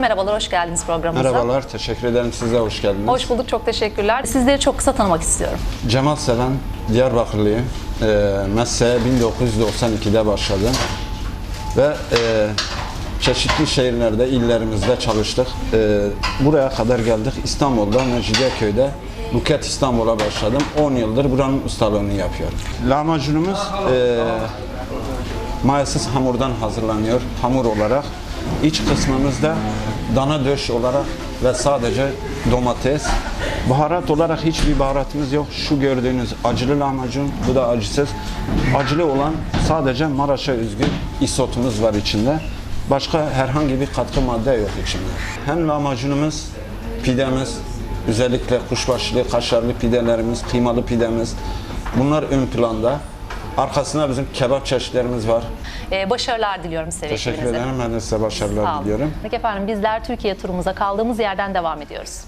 Merhabalar, hoş geldiniz programımıza. Merhabalar, teşekkür ederim. Siz de hoş geldiniz. Hoş bulduk, çok teşekkürler. Sizleri çok kısa tanımak istiyorum. Cemal Seven, Diyarbakırlıyım. E, mesleğe 1992'de başladım. Ve e, çeşitli şehirlerde, illerimizde çalıştık. E, buraya kadar geldik. İstanbul'da, Mecidiyeköy'de Buket İstanbul'a başladım. 10 yıldır buranın ustalığını yapıyorum. Lahmacunumuz e, mayasız hamurdan hazırlanıyor hamur olarak. İç kısmımızda dana döş olarak ve sadece domates. Baharat olarak hiçbir baharatımız yok. Şu gördüğünüz acılı lahmacun, bu da acısız. Acılı olan sadece Maraş'a özgü isotumuz var içinde. Başka herhangi bir katkı madde yok içinde. Hem lahmacunumuz, pidemiz, özellikle kuşbaşılı, kaşarlı pidelerimiz, kıymalı pidemiz bunlar ön planda. Arkasında bizim kebap çeşitlerimiz var. Ee, başarılar diliyorum size Teşekkür ederim. Ben de size başarılar diliyorum. Peki efendim bizler Türkiye turumuza kaldığımız yerden devam ediyoruz.